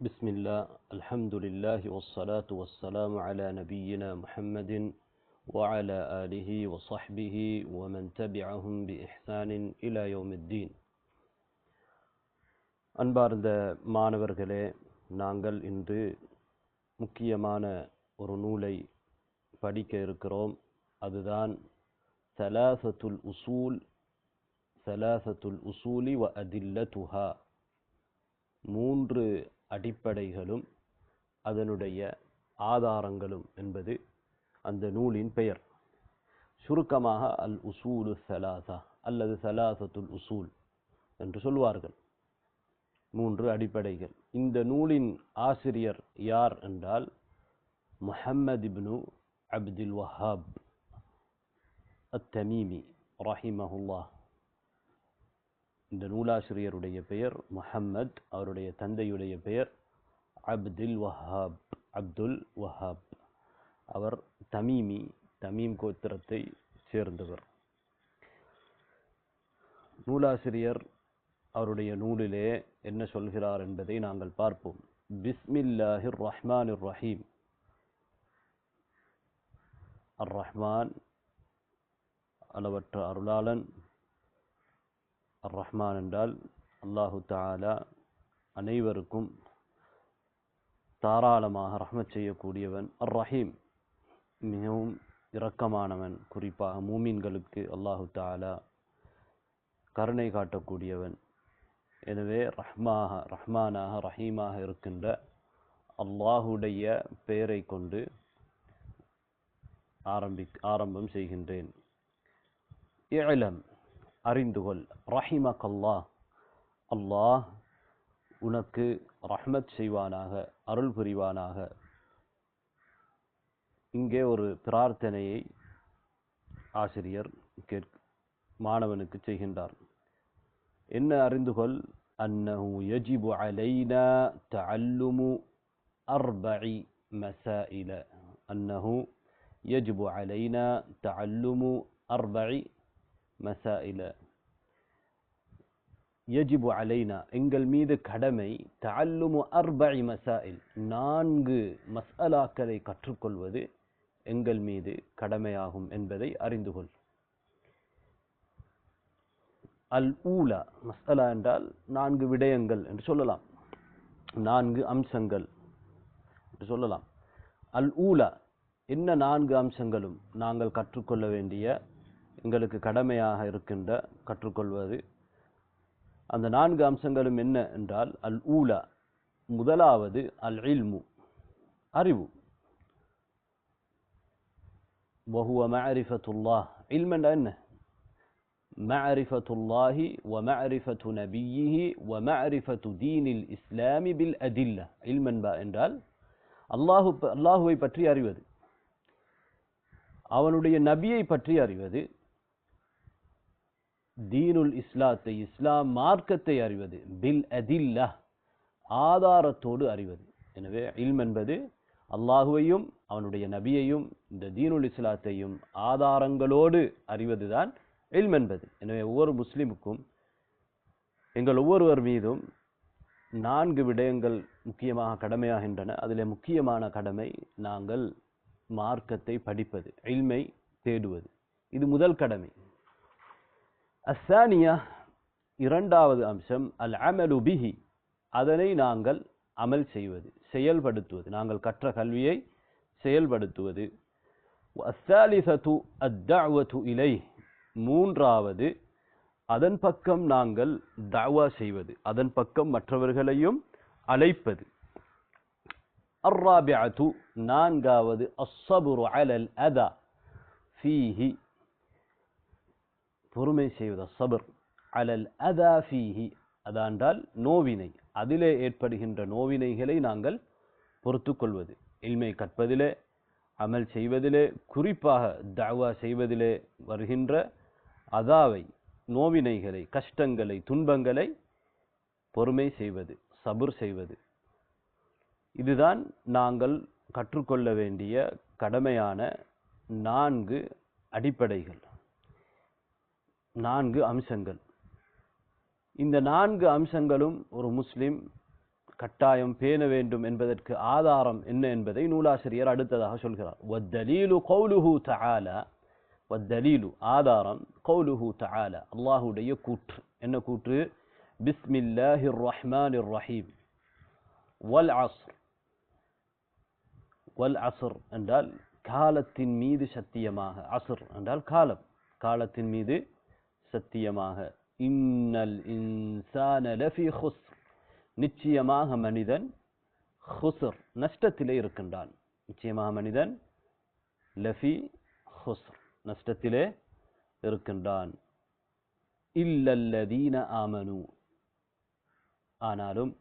بسم الله الحمد لله والصلاة والسلام على نبينا محمد وعلى آله وصحبه ومن تبعهم بإحسان إلى يوم الدين அன்பார்ந்த மாணவர்களே நாங்கள் இன்று முக்கியமான ஒரு நூலை படிக்க இருக்கிறோம் அதுதான் சலாசத்துல் உசூல் சலாசத்துல் உசூலி வ அதில்லத்துஹா மூன்று அடிப்படைகளும் அதனுடைய ஆதாரங்களும் என்பது அந்த நூலின் பெயர். சுருக்கமாக அல் உசூலு சலாசா அல்லது சலாசத்துல் உசூல் என்று சொல்வார்கள். மூன்று அடிப்படைகள். இந்த நூலின் ஆசிரியர் யார் என்றால் முஹம்மது இப்னு அப்துல் வஹாப் அத்தமீமி ரஹிமஹுல்லா. இந்த நூலாசிரியருடைய பெயர் முஹம்மத் அவருடைய தந்தையுடைய பெயர் அப்துல் வஹாப் அப்துல் வஹாப். அவர் தமீமி தமீம் கோத்திரத்தை சேர்ந்தவர். நூலாசிரியர் அவருடைய நூலிலே என்ன சொல்கிறார் என்பதை நாங்கள் பார்ப்போம். பிஸ்மில்லாஹிர் ரஹ்மான் ரஹீம் அர் ரஹ்மான் அளவற்ற அருளாளன் ரஹ்மான் என்றால் அல்லாஹு தாலா அனைவருக்கும் தாராளமாக ரஹ்மத் செய்யக்கூடியவன் அர் ரஹீம் மிகவும் இரக்கமானவன் குறிப்பாக மூமீன்களுக்கு அல்லாஹு தாலா கருணை காட்டக்கூடியவன். எனவே ரஹ்மாக ரஹ்மானாக ரஹீமாக இருக்கின்ற அல்லாஹுடைய பெயரை கொண்டு ஆரம்பி ஆரம்பம் செய்கின்றேன். இளம் அறிந்துகொள் ரஹிமக் அல்லாஹ் அல்லாஹ் உனக்கு ரஹ்மத் செய்வானாக அருள் புரிவானாக. இங்கே ஒரு பிரார்த்தனையை ஆசிரியர் கேட்க மாணவனுக்கு செய்கின்றார். என்ன அறிந்துகொள் அன்னஹு யஜிபு அலைனா தஅல்லுமு அர்பஇ மசாயில. அன்னஹு யஜிபு அலைனா தஅல்லுமு அர்பஇ மசாயில. யஜிபு அலைனா எங்கள் மீது கடமை தல்லுமு அர்பை மசாயில் நான்கு மஸ்அலாக்களை கற்றுக்கொள்வது எங்கள் மீது கடமையாகும் என்பதை அறிந்து கொள். அல் ஊலா மஸ்அலா என்றால் நான்கு விடயங்கள் என்று சொல்லலாம். நான்கு அம்சங்கள் என்று சொல்லலாம். அல் ஊலா என்ன நான்கு அம்சங்களும் நாங்கள் கற்றுக்கொள்ள வேண்டிய எங்களுக்கு கடமையாக இருக்கின்ற கற்றுக்கொள்வது அந்த நான்கு அம்சங்களும் என்ன என்றால் அல் ஊலா முதலாவது அல் இல்மு அறிவு வஹுவ மஅரிஃபத்துல்லாஹ் இல்ம் என்றால் என்ன معرفة الله ومعرفة نبيه ومعرفة دين الإسلام بالأدلة علما என்றால் அல்லாஹு அல்லாஹுவை பற்றி அறிவது அவனுடைய நபியை பற்றி அறிவது தீனுல் இஸ்லாத்தை இஸ்லாம் மார்க்கத்தை அறிவது பில் அதில்லா ஆதாரத்தோடு அறிவது. எனவே இல்ம் என்பது அல்லாஹுவையும் அவனுடைய நபியையும் இந்த தீனுல் இஸ்லாத்தையும் ஆதாரங்களோடு அறிவதுதான் இல்ம் என்பது. எனவே ஒவ்வொரு முஸ்லிமுக்கும் எங்கள் ஒவ்வொருவர் மீதும் நான்கு விடயங்கள் முக்கியமாக கடமையாகின்றன. அதில் முக்கியமான கடமை நாங்கள் மார்க்கத்தை படிப்பது இல்மை தேடுவது. இது முதல் கடமை. அஸ்ஸானியா இரண்டாவது அம்சம் அல் அமலு பிஹி. அதனை நாங்கள் அமல் செய்வது செயல்படுத்துவது. நாங்கள் கற்ற கல்வியை செயல்படுத்துவது. அஸ்ஸாலிசத்து அத்தாவத்து இலை மூன்றாவது அதன் பக்கம் நாங்கள் தாவா செய்வது. அதன் பக்கம் மற்றவர்களையும் அழைப்பது. அர்ராபிஅத்து நான்காவது அஸ்ஸபுரு அலல் அதா ஃபீஹி பொறுமை செய்வது சபர். அலல் அதாஃபீஹி அதாண்டால் நோவினை. அதிலே ஏற்படுகின்ற நோவினைகளை நாங்கள் பொறுத்து கொள்வது இல்மை கற்பதிலே அமல் செய்வதிலே குறிப்பாக தாவா செய்வதிலே வருகின்ற அதாவை நோவினைகளை கஷ்டங்களை துன்பங்களை பொறுமை செய்வது சபுர் செய்வது. இதுதான் நாங்கள் கற்றுக்கொள்ள வேண்டிய கடமையான நான்கு அடிப்படைகள். நான்கு அம்சங்கள். இந்த நான்கு அம்சங்களும் ஒரு முஸ்லிம் கட்டாயம் பேண வேண்டும் என்பதற்கு ஆதாரம் என்ன என்பதை நூலாசிரியர் அடுத்ததாக சொல்கிறார். வத்தலீலு கௌலுஹு தஆலா. வத்தலீலு ஆதாரம் கௌலுஹு தஆலா. அல்லாஹுடைய கூற்று. என்ன கூற்று? பிஸ்மில்லாஹிர் ரஹ்மானிர் ரஹீம் வல் அஸ்ர். வல் அஸ்ர் என்றால் காலத்தின் மீது சத்தியமாக. அசுர் என்றால் காலம். காலத்தின் மீது சத்தியமாக. இன்னல் இன்சான லஃபி ஹுஸ்ர். நிச்சயமாக மனிதன் ஹுசுர் நஷ்டத்திலே இருக்கின்றான். நிச்சயமாக மனிதன் லஃபி ஹுசுர் நஷ்டத்திலே இருக்கின்றான். இல்லல்லதீன ஆமனு. ஆனாலும்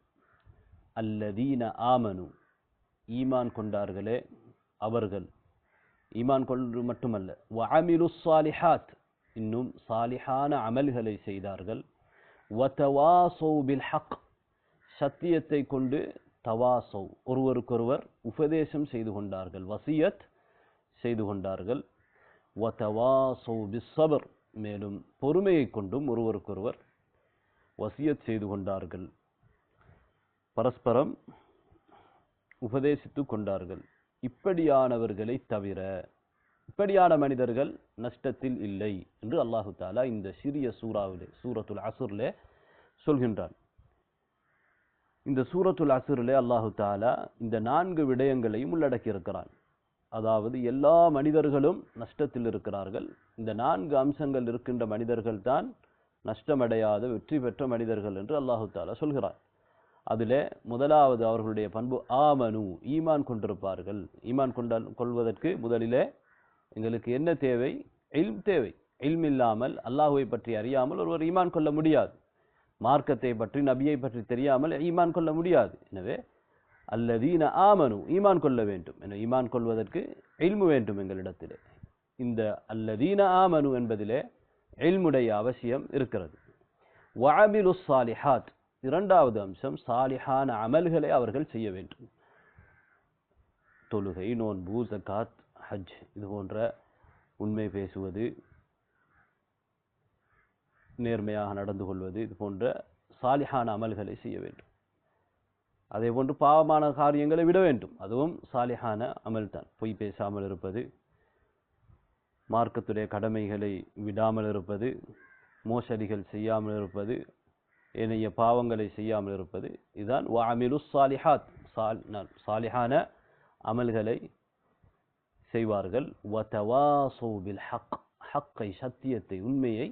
அல்லதீன ஆமனு. ஈமான் கொண்டார்களே அவர்கள். ஈமான் கொண்டு மட்டுமல்ல. வஅமிலு சாலிஹாத். இன்னும் சாலிஹான அமல்களை செய்தார்கள். வதவாசௌ பில் ஹக் சத்தியத்தை கொண்டு தவாசௌ ஒருவருக்கொருவர் உபதேசம் செய்து கொண்டார்கள் வசியத் செய்து கொண்டார்கள். வதவாசௌ பிஸ்ஸபர் மேலும் பொறுமையை கொண்டும் ஒருவருக்கொருவர் வசியத் செய்து கொண்டார்கள். பரஸ்பரம் உபதேசித்து கொண்டார்கள். இப்படியானவர்களை தவிர இப்படியான மனிதர்கள் நஷ்டத்தில் இல்லை என்று அல்லாஹு தாலா இந்த சிறிய சூறாவிலே சூரத்துல் அசுர்லே சொல்கின்றான். இந்த சூரத்துல் அசுரிலே அல்லாஹு தாலா இந்த நான்கு விடயங்களையும் உள்ளடக்கி இருக்கிறான் அதாவது எல்லா மனிதர்களும் நஷ்டத்தில் இருக்கிறார்கள். இந்த நான்கு அம்சங்கள் இருக்கின்ற மனிதர்கள் தான் நஷ்டமடையாத வெற்றி பெற்ற மனிதர்கள் என்று அல்லாஹு தாலா சொல்கிறார் அதிலே முதலாவது அவர்களுடைய பண்பு ஆமனு ஈமான் கொண்டிருப்பார்கள். ஈமான் கொண்டால் கொள்வதற்கு முதலிலே எங்களுக்கு என்ன தேவை? இல்ம் தேவை. இல்ம் இல்லாமல் அல்லாஹுவை பற்றி அறியாமல் ஒருவர் ஈமான் கொள்ள முடியாது. மார்க்கத்தை பற்றி நபியை பற்றி தெரியாமல் ஈமான் கொள்ள முடியாது. எனவே அல்லதீன ஆமனு ஈமான் கொள்ள வேண்டும். என ஈமான் கொள்வதற்கு இல்மு வேண்டும் எங்களிடத்திலே. இந்த அல்லதீன ஆமனு என்பதிலே இல்முடைய அவசியம் இருக்கிறது. வாபிலு சாலிஹாத் இரண்டாவது அம்சம் சாலிஹான அமல்களை அவர்கள் செய்ய வேண்டும். தொழுகை நோன்பு ஜக்காத் ஹஜ் இது போன்ற உண்மை பேசுவது நேர்மையாக நடந்து கொள்வது இது போன்ற சாலிஹான அமல்களை செய்ய வேண்டும். அதே போன்று பாவமான காரியங்களை விட வேண்டும். அதுவும் சாலிஹான அமல் தான். பொய் பேசாமல் இருப்பது மார்க்கத்துடைய கடமைகளை விடாமல் இருப்பது மோசடிகள் செய்யாமல் இருப்பது ஏனைய பாவங்களை செய்யாமல் இருப்பது இதுதான் வாமிலு சாலிஹாத் சால் சாலிஹான அமல்களை செய்வார்கள். வதவாசோ பில் ஹக் ஹக்கை சத்தியத்தை உண்மையை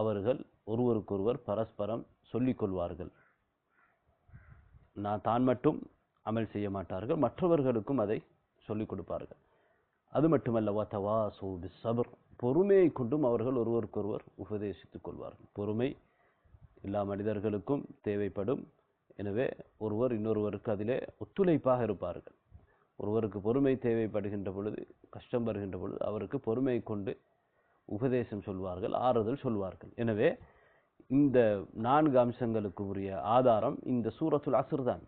அவர்கள் ஒருவருக்கொருவர் பரஸ்பரம் சொல்லிக் கொள்வார்கள். நான் தான் மட்டும் அமல் செய்ய மாட்டார்கள் மற்றவர்களுக்கும் அதை சொல்லிக் கொடுப்பார்கள். அது மட்டுமல்ல வதவாசோ பிஸ் சபர் பொறுமையை கொண்டும் அவர்கள் ஒருவருக்கொருவர் உபதேசித்துக் கொள்வார்கள். பொறுமை எல்லா மனிதர்களுக்கும் தேவைப்படும். எனவே ஒருவர் இன்னொருவருக்கு அதிலே ஒத்துழைப்பாக இருப்பார்கள். ஒருவருக்கு பொறுமை தேவைப்படுகின்ற பொழுது கஷ்டம் வருகின்ற பொழுது அவருக்கு பொறுமை கொண்டு உபதேசம் சொல்வார்கள் ஆறுதல் சொல்வார்கள் எனவே இந்த நான்கு அம்சங்களுக்கு உரிய ஆதாரம் இந்த சூரத்துல் அஸ்ர் தான்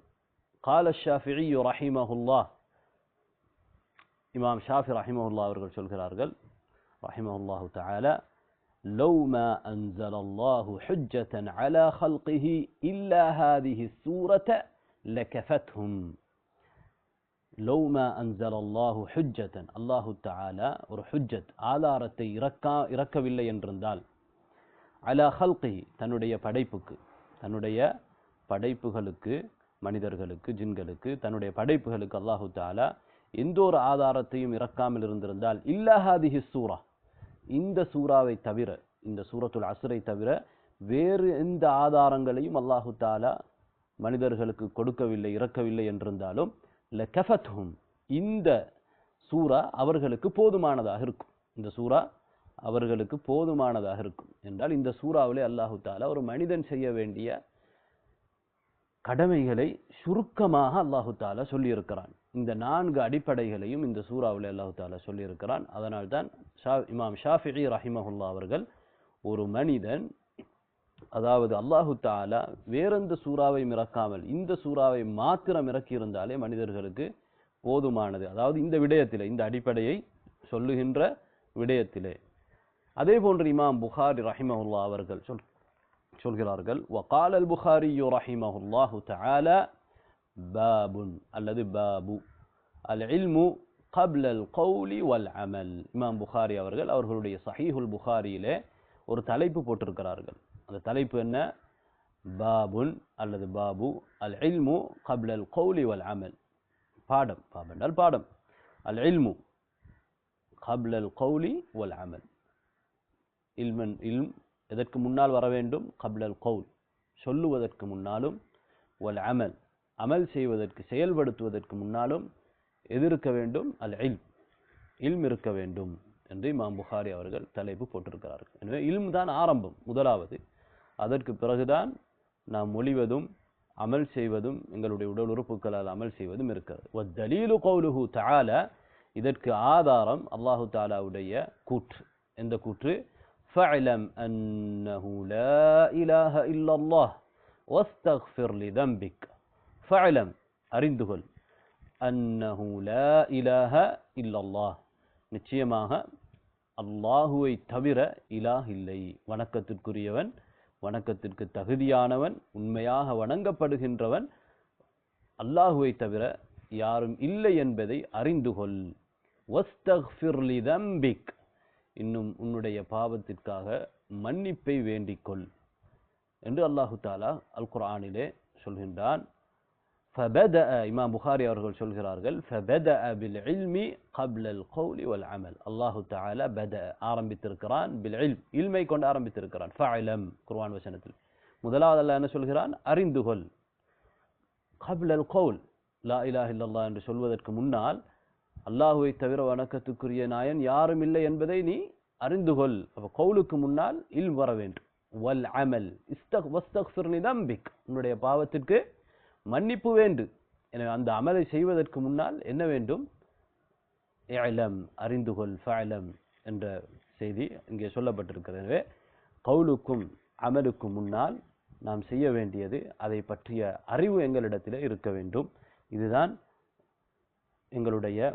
கால ஷாஃபிஇ ரஹிமஹுல்லாஹ் இமாம் ஷாஃபி ரஹிமஹுல்லா அவர்கள் சொல்கிறார்கள் ரஹிமஹுல்லாஹு தஆலா لو ما أنزل الله حجة على خلقه إلا هذه السورة لكفتهم லௌமா அன்சல் அல்லாஹு ஹுஜ்ஜத்தன் அல்லாஹு தாலா ஒரு ஹுஜ்ஜத் ஆதாரத்தை இறக்கா இறக்கவில்லை என்றிருந்தால் அலா ஹல்கி தன்னுடைய படைப்புக்கு தன்னுடைய படைப்புகளுக்கு மனிதர்களுக்கு ஜின்களுக்கு தன்னுடைய படைப்புகளுக்கு அல்லாஹு தாலா எந்த ஒரு ஆதாரத்தையும் இறக்காமல் இருந்திருந்தால் இல்லஹாதிஹி சூரா இந்த சூறாவை தவிர இந்த சூரத்துல் அசுரை தவிர வேறு எந்த ஆதாரங்களையும் அல்லாஹு தாலா மனிதர்களுக்கு கொடுக்கவில்லை இறக்கவில்லை என்றிருந்தாலும் லகஃபத்ஹும் இந்த சூரா அவர்களுக்கு போதுமானதாக இருக்கும். இந்த சூரா அவர்களுக்கு போதுமானதாக இருக்கும். என்றால் இந்த சூறாவிலே அல்லாஹு தாலா ஒரு மனிதன் செய்ய வேண்டிய கடமைகளை சுருக்கமாக அல்லாஹு தாலா சொல்லியிருக்கிறான். இந்த நான்கு அடிப்படைகளையும் இந்த சூறாவில் அல்லாஹு தாலா சொல்லியிருக்கிறான். அதனால்தான் ஷா இமாம் ஷாஃபி ரஹிமஹுல்லா அவர்கள் ஒரு மனிதன் அதாவது அல்லாஹு தாலா வேறெந்த சூறாவை மிறக்காமல் இந்த சூறாவை மாத்திரம் இறக்கியிருந்தாலே மனிதர்களுக்கு போதுமானது. அதாவது இந்த விடயத்தில் இந்த அடிப்படையை சொல்லுகின்ற விடயத்திலே. அதே போன்று இமாம் புகாரி ரஹிமஹுல்லா அவர்கள் சொல் சொல்கிறார்கள் வகால் அல் புகாரியோ ரஹிமஹுல்லாஹு தாலா பாபுன் அல்லது பாபு அல் இல்மு கப்ல் அல் கௌலி வல் அமல் இமாம் புகாரி அவர்கள் அவர்களுடைய சஹீஹுல் புகாரியிலே ஒரு தலைப்பு போட்டிருக்கிறார்கள். அந்த தலைப்பு என்ன? பாபுன் அல்லது பாபு அல் இல்மு கபில் அல் கௌலி வல் அமல். பாடம். பாடம் என்றால் பாடம். அல் இல்மு கபில் அல் கௌலி வல் அமல். இல்மன் இல்ம் எதற்கு முன்னால் வர வேண்டும்? கபில் அல் கவுல் சொல்லுவதற்கு முன்னாலும் வல் அமல். அமல் செய்வதற்கு செயல்படுத்துவதற்கு முன்னாலும் எது இருக்க வேண்டும்? அல் இல்ம் இல்ம் இருக்க வேண்டும் என்று இமாம் புகாரி அவர்கள் தலைப்பு போட்டிருக்கிறார்கள். எனவே இல்ம் தான் ஆரம்பம் முதலாவது. அதற்கு பிறகுதான் நாம் மொழிவதும் அமல் செய்வதும் எங்களுடைய உடல் உறுப்புகளால் அமல் செய்வதும் இருக்கிறது வத்தலீலு கௌலுஹு தஆல இதற்கு ஆதாரம் அல்லாஹு தாலாவுடைய கூற்று எந்த கூற்று فاعلم أنه لا إله إلا الله واستغفر لذنبك فاعلم அறிந்துகொள் أنه لا إله إلا الله நிச்சயமாக அல்லாஹுவை தவிர இலாஹ் இல்லை வணக்கத்திற்குரியவன் வணக்கத்திற்கு தகுதியானவன் உண்மையாக வணங்கப்படுகின்றவன் அல்லாஹுவை தவிர யாரும் இல்லை என்பதை அறிந்து கொள். வஸ்தக்ஃபிர் தம்பிக். இன்னும் உன்னுடைய பாவத்திற்காக மன்னிப்பை வேண்டிக்கொள் என்று அல்லாஹு தாலா அல் குரானிலே சொல்கின்றான். ஃபபத இமாம் புகாரி அவர்கள் சொல்கிறார்கள் ஃபபத பில் இல்மி கப்லல் கவுலி வல் அமல் அல்லாஹு தாலா பெத ஆரம்பித்திருக்கிறான் பில் இல் இல்மை கொண்டு ஆரம்பித்திருக்கிறான். ஃபலம் குர்வான் வசனத்தில். முதலாவது அல்ல என்ன சொல்கிறான்? அறிந்து கொள் கப்லல் கவுல் லா இலாஹ் இல்லல்லா என்று சொல்வதற்கு முன்னால் அல்லாஹுவை தவிர வணக்கத்துக்குரிய நாயன் யாரும் இல்லை என்பதை நீ அறிந்துகொள். அப்போ கவுலுக்கு முன்னால் இல் வர வேண்டும். வல் அமல். இஸ்தக் வஸ்தக் தம்பிக். உன்னுடைய பாவத்திற்கு மன்னிப்பு வேண்டு. எனவே அந்த அமலை செய்வதற்கு முன்னால் என்ன வேண்டும்? இலம் அறிந்துகொள் ஃபலம் என்ற செய்தி இங்கே சொல்லப்பட்டிருக்கிறது. எனவே கவுலுக்கும் அமலுக்கும் முன்னால் நாம் செய்ய வேண்டியது அதை பற்றிய அறிவு எங்களிடத்தில் இருக்க வேண்டும். இதுதான் எங்களுடைய